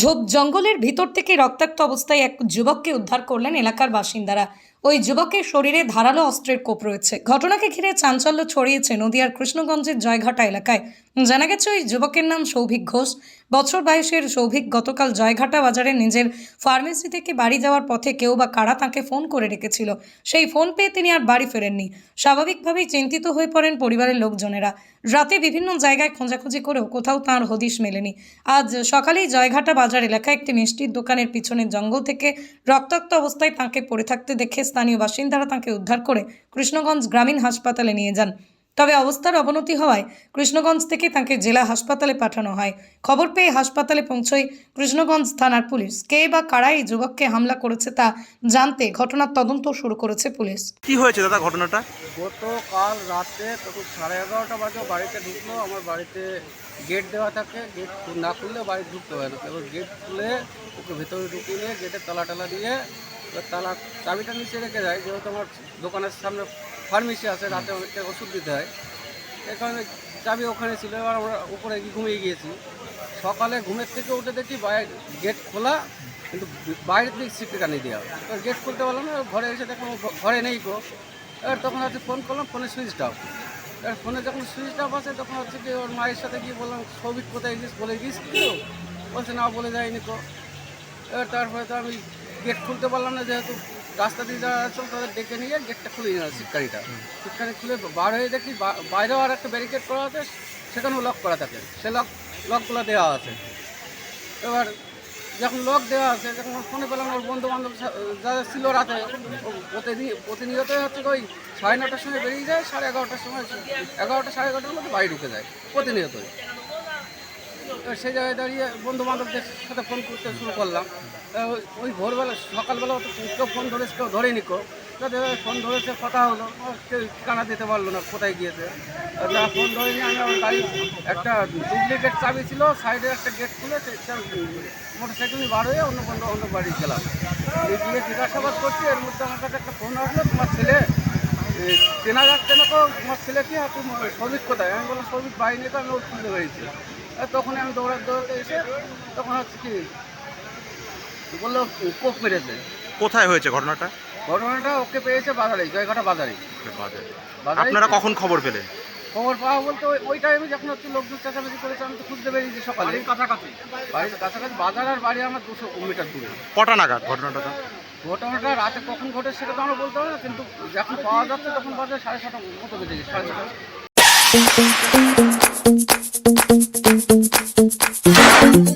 ঝোপ জঙ্গলের ভিতর থেকে রক্তাক্ত অবস্থায় এক যুবককে উদ্ধার করলেন এলাকার বাসিন্দারা। ওই যুবকের শরীরে ধারালো অস্ত্রের কোপ রয়েছে। ঘটনাকে ঘিরে চাঞ্চল্য ছড়িয়েছে নদিয়ার কৃষ্ণগঞ্জের জয়ঘাটা এলাকায়। জানা গেছে, ওই যুবকের নাম সৌভিক ঘোষ। বছর বয়সের সৌভিক গতকাল জয়ঘাটা বাজারে নিজের ফার্মেসি থেকে বাড়ি যাওয়ার পথে কেউ বা কারা তাকে ফোন করে রেখেছিল সেই ফোন পেয়ে তিনি আর বাড়ি ফেরেননি। স্বাভাবিকভাবেই চিন্তিত হয়ে পড়েন পরিবারের লোকজনেরা। রাতে বিভিন্ন জায়গায় খোঁজাখুঁজি করেও কোথাও তাঁর হদিশ মেলেনি। আজ সকালেই জয়ঘাটা বাজার এলাকায় একটি মিষ্টির দোকানের পিছনের জঙ্গল থেকে রক্তাক্ত অবস্থায় তাঁকে পড়ে থাকতে দেখে স্থানীয় বাসিন্দারা তাঁকে উদ্ধার করে কৃষ্ণগঞ্জ গ্রামীণ হাসপাতালে নিয়ে যান। তবে অবস্থার অবনতি হওয়ায় কৃষ্ণগঞ্জ থেকে তাকে জেলা হাসপাতালে পাঠানো হয়। খবর পেয়ে হাসপাতালে পৌঁছয় কৃষ্ণগঞ্জ থানার পুলিশ। কে বা কারা এই যুবককে হামলা করেছে তা জানতে ঘটনার তদন্ত শুরু করেছে পুলিশ। কি হয়েছে দাদা ঘটনাটা? গতকাল রাতে তখন সাড়ে এগারোটা বাজে বাড়িতে ঢুকলো। আমার বাড়িতে গেট দেওয়া থাকে। গেট না খুললে বাড়ি ঢুকতে হয় না। এবার গেট খুলে ওকে ভেতরে ঢুকিয়ে নিয়ে গেটে তালা টালা দিয়ে তালা চাবিটা নিচে রেখে যায়। যেহেতু আমার দোকানের সামনে ফার্মেসি আছে, রাতে অনেকটা ওষুধ দিতে হয়। কারণে চাবি ওখানে ছিল, এবার আমরা উপরে ঘুমিয়ে গিয়েছি। সকালে ঘুমের থেকে উঠে দেখি বাইরে গেট খোলা, কিন্তু বাইরে থেকে সিটে টানিয়ে দেওয়া। এবার গেট খুলতে পারলাম না ঘরে এসে দেখলাম ঘরে নেই গো। এবার তখন হচ্ছে ফোন করলাম ফোনে সুইচ অফ এবার ফোনে যখন সুইচ অফ আছে তখন হচ্ছে কি ওর মায়ের সাথে গিয়ে বললাম, সৌভিক, কোথায় গিয়েছিস বলে গিয়েছিস তো। বলছে, না, বলে যায়নি তো এবার তারপরে তো আমি গেট খুলতে পারলাম না, যেহেতু রাস্তা দিয়ে যারা আছে তাদের ডেকে নিয়ে গেটটা খুলে নিলাম সিটকারিটা সিটকারি খুলে বার হয়ে দেখি বাইরেও আর একটা ব্যারিকেড করা আছে, সেখানেও লক করা থাকে। সে লক লকগুলো দেওয়া আছে। এবার যখন লক দেওয়া আছে, যখন ফোনে পেলাম, ওর বন্ধু বান্ধব যারা ছিল রাতে প্রতিনিয়ত হচ্ছে ওই সাড়ে নটার সময় বেরিয়ে যায়, সাড়ে এগারোটার সময় এগারোটা, সাড়ে এগারোটার মধ্যে বাড়ি ঢুকে যায়, প্রতিনিয়তই। সেই জায়গায় দাঁড়িয়ে বন্ধু বান্ধবদের সাথে ফোন করতে শুরু করলাম। ওই- ভোরবেলা, সকালবেলা তো কেউ ফোন ধরেছে, কেউ ধরেনি কেউ। তাদের ফোন ধরেছে, কথা হলো। কেউ ঠিকানা দিতে পারল না, কোথায় গিয়েছে। যা ফোন ধরেনি, আমি আমার গাড়ি একটা ডুপ্লিকেট চাবি ছিল সাইডে একটা গেট খুলে মোটর সাইকেল নিয়ে বার হয়ে অন্য বন্ধু অন্য বাড়ি গেলাম। গিয়ে জিজ্ঞাসাবাদ করছি, এর মধ্যে আমার কাছে একটা ফোন আসলো, তোমার ছেলে চেনা যাচ্ছে না তো? তোমার ছেলে কি? আর তুমি সৌভিক কোথায়? আমি বললাম বাড়ি নিয়ে তো আমি ওর খুঁজে আর তখনই আমি দৌড়াতে দৌড়াতে এসে তখন হচ্ছে কি বলল কোপ মেরেছে। কোথায় হয়েছে ঘটনাটা? ঘটনাটা ওকে পেয়েছে বাজারে জয়ঘাটা বাজারে। বাজারে আপনারা কখন খবর পেলেন? খবর পাওয়া বলতে ওই ওই টাইমে যখন হচ্ছে লোকজন চেঁচামেচি করেছে আমি তো খুঁজতে পেরেছি সকালে। কাছাকাছি? বাড়ির কাছাকাছি বাজার আর বাড়ি আমার দুশো মিটার দূরে। কটা নাগাদ ঘটনাটা? ঘটনাটা রাতে কখন ঘটে সেটা তো আমরা বলতে পারি না কিন্তু যখন পাওয়া যাচ্ছে তখন বাজে সাড়ে ছটা মতো বেজে গেছে সাড়ে ছটা। thank you